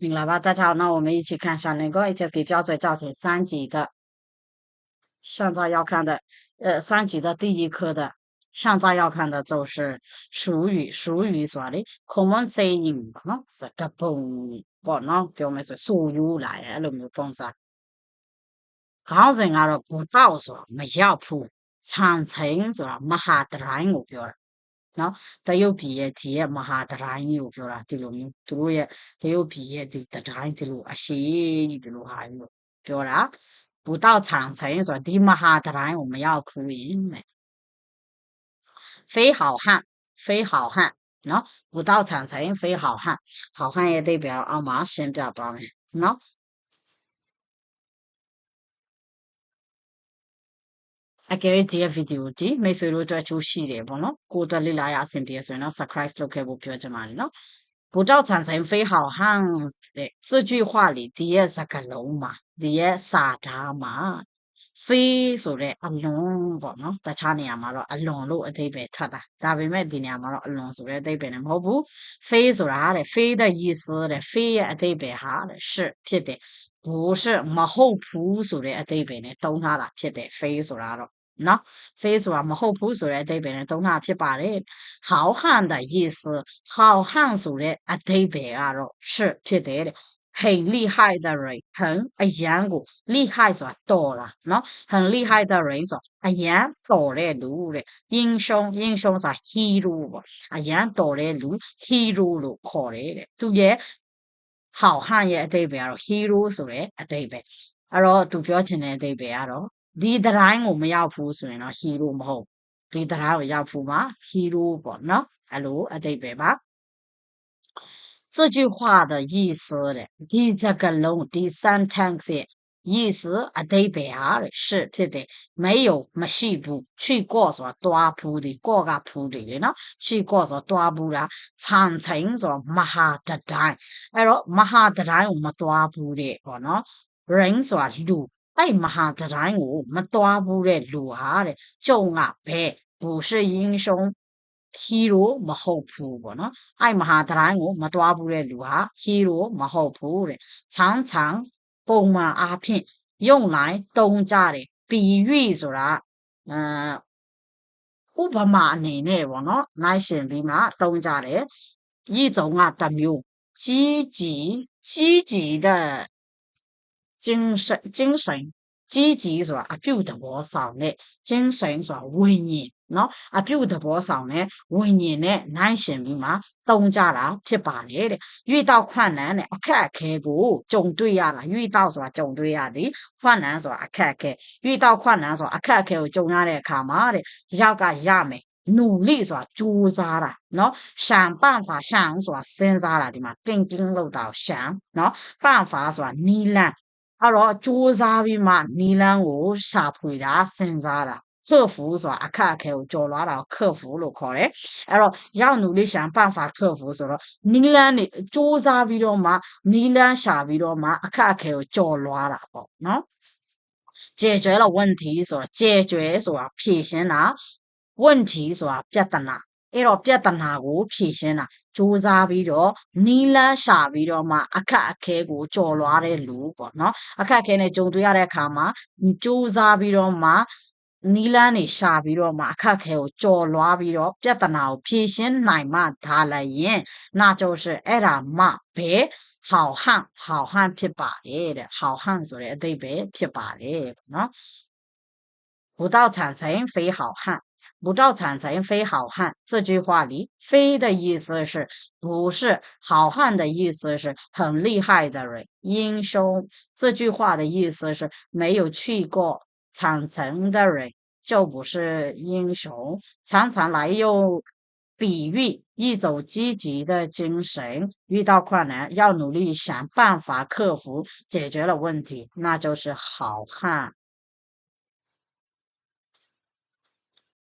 明白吧？大家好，那我们一起看一下那个 ETS 标准教材三级的，现在要看的，呃，三级的第一课的，现在要看的就是术语，术语是吧？Common saying，喏，是个本，不，喏，给我们说术语来，了，有没有噻？刚才俺说古道说？没下铺，长城是吧？没下得来，我觉着。နော်တရုတ်ပြည်ရဲ့ဒီရဲ့မဟာတရိုင်းကြီးကိုပြောတာဒီလိုမျိုးသူတို့ရဲ့တရုတ်ပြည်ရဲ့ဒီတရိုင်းဒီလိုအရှိကြီးဒီလိုဟာကြီးကိုပြောတာဘူတောက်ခြံချင်းဆိုတာဒီမဟာတရိုင်းကိုမရောက်ဘူးရင်တဲ့非好汉非好汉နော်ဘူတောက်ခြံချင်း非好汉好汉ရဲ့အဓိပ္ပာယ်အောက်မှာရှင်းပြသွားမယ်နော် အကယ်၍ဒီရဲ့ဗီဒီယိုဒီမိတ်ဆွေတို့အတွက်အကျိုးရှိတယ်ပေါ့နော်ကိုယ်အတွက်လေ့လာရအဆင်ပြေဆိုရင်တော့ subscribe လုပ်ခဲ့ဖို့ပြောချင်ပါတယ်နော်不照产生非好汉的这句话里第一စကလုံးမှာဒီရဲ့စာသားမှာဖေးဆိုတဲ့အလွန်ပေါ့နော်တခြားနေရာမှာတော့အလွန်လို့အဓိပ္ပာယ်ထွက်တာဒါပေမဲ့ဒီနေရာမှာတော့အလွန်ဆိုတဲ့အဓိပ္ပာယ်နဲ့မဟုတ်ဘူးဖေးဆိုတာတဲ့ဖေး的意思တဲ့ဖေးရဲ့အဓိပ္ပာယ်ဟာတဲ့是ဖြစ်တယ်不是မဟုတ်ဘူးဆိုတဲ့အဓိပ္ပာယ်နဲ့တုံးထားတာဖြစ်တယ်ဖေးဆိုတာတော့ နော်ဖေးဆိုတာမဟုတ်ဘူးဆိုတဲ့အဓိပ္ပာယ်နဲ့တုံးထားဖြစ်ပါတယ်好汉的意思好汉ဆိုတဲ့အဓိပ္ပာယ်ကတော့是ဖြစ်တယ်တဲ့很厉害的人很အရန်ကို厉害ဆိုတာတော်လားနော်很厉害的人ဆိုအရန်တော်တဲ့လူတဲ့英雄英雄ဆိုတာ hero ပေါ့အရန်တော်တဲ့လူ hero လို့ခေါ်တယ်တဲ့သူရဲ့好汉ရဲ့အဓိပ္ပာယ်ကတော့ hero ဆိုတဲ့အဓိပ္ပာယ်အဲ့တော့သူပြောချင်တဲ့အဓိပ္ပာယ်ကတော့ ဒီတိုင်းကိုမရောက်ဘူးဆိုရင်တော့ hero မဟုတ်ဒီတိုင်းကိုရောက်ဖို့မှာ hero ပေါ့နော်အဲ့လိုအဓိပ္ပာယ်ပါ这句话的意思的ဒီစကားလုံးဒီ sentence ရဲ့意思အဓိပ္ပာယ်ဟာတဲ့是ဖြစ်တယ်没有မရှိဘူး去过ဆိုတာတွားဘူးဒီ过ကဘူးတယ်လေနော်去过ဆိုတာတွားဘူးလားခြံချင်းဆိုတာမဟာတတိုင်းအဲ့တော့မဟာတတိုင်းကိုမတွားဘူးတဲ့ပေါ့နော် rain ဆိုတာလူ အဲ့မဟာတတိုင်းကိုမတွားဘူးတဲ့လူဟာတဲ့ကြုံကဘဲ不是英雄 hero မဟုတ်ဘူးပေါ့နော်အဲ့မဟာတတိုင်းကိုမတွားဘူးတဲ့လူဟာ hero မဟုတ်ဘူးတဲ့常常ပုံမှန်အားဖြင့်用来တုံးကြတယ်比喻ဆိုတာအဥပမာအနေနဲ့ပေါ့နော်နိုင်ရှင်ပြီးမှတုံးကြတယ်一种ကတစ်မျိုး积极积极的 精神精神积极ဆိုတာအပြုသဘောဆောင်တဲ့精神ဆိုတာဝိညာဉ်နော်အပြုသဘောဆောင်တဲ့ဝိညာဉ်နဲ့နိုင်ရှင်ပြီးမှတုံကြတာဖြစ်ပါတယ်တဲ့遇到困难တဲ့အခက်အခဲကိုကြုံတွေ့ရတာ遇到ဆိုတာကြုံတွေ့ရသည်困难ဆိုတာအခက်အခဲ遇到困难ဆိုတာအခက်အခဲကိုကြုံရတဲ့အခါမှာတဲ့ရောက်ကရမယ်努力是吧？做啥啦？喏，想办法想是吧？想啥啦？对嘛？定定路到想，喏，办法是吧？你啦， အဲ့တော့ကြိုးစားပြီးမှနီလန်းကိုရှာဖွေတာစဉ်းစားတာ克服ဆိုတာအခက်အခဲကိုကျော်လွှားတာကို克服လို့ခေါ်တယ်အဲ့တော့ရောက်努力想办法克服ဆိုတော့နီလန်းနေစ조사ပြီးတော့မှနီလန်းရှာပြီးတော့မှအခက်အခဲကိုကျော်လွှားတာပေါ့နော်解决了问题ဆိုတာ解决ဆိုတာဖြေရှင်းတာ问题ဆိုတာပြဿနာ အဲ့တော့ပြဿနာကိုဖြေရှင်းတာစူးစမ်းပြီးတော့နီလန်းရှာပြီးတော့မှအခက်အခဲကိုကြော်လွှားတဲ့လူပေါ့နော်အခက်အခဲနဲ့ကြုံတွေ့ရတဲ့အခါမှာစူးစမ်းပြီးတော့မှနီလန်းနေရှာပြီးတော့မှအခက်အခဲကိုကြော်လွှားပြီးတော့ပြဿနာကိုဖြေရှင်းနိုင်မှဒါလည်းရင်那就是အဲ့ဒါမှပဲ好汉好汉ဖြစ်ပါတယ်တဲ့好汉ဆိုတဲ့အဓိပ္ပာယ်ဖြစ်ပါတယ်ပေါ့နော်不到产生非好汉 不照长城非好汉这句话里，非的意思是不是好汉的意思是很厉害的人，英雄。这句话的意思是没有去过长城的人就不是英雄。常常来用比喻一种积极的精神，遇到困难要努力想办法克服，解决了问题，那就是好汉。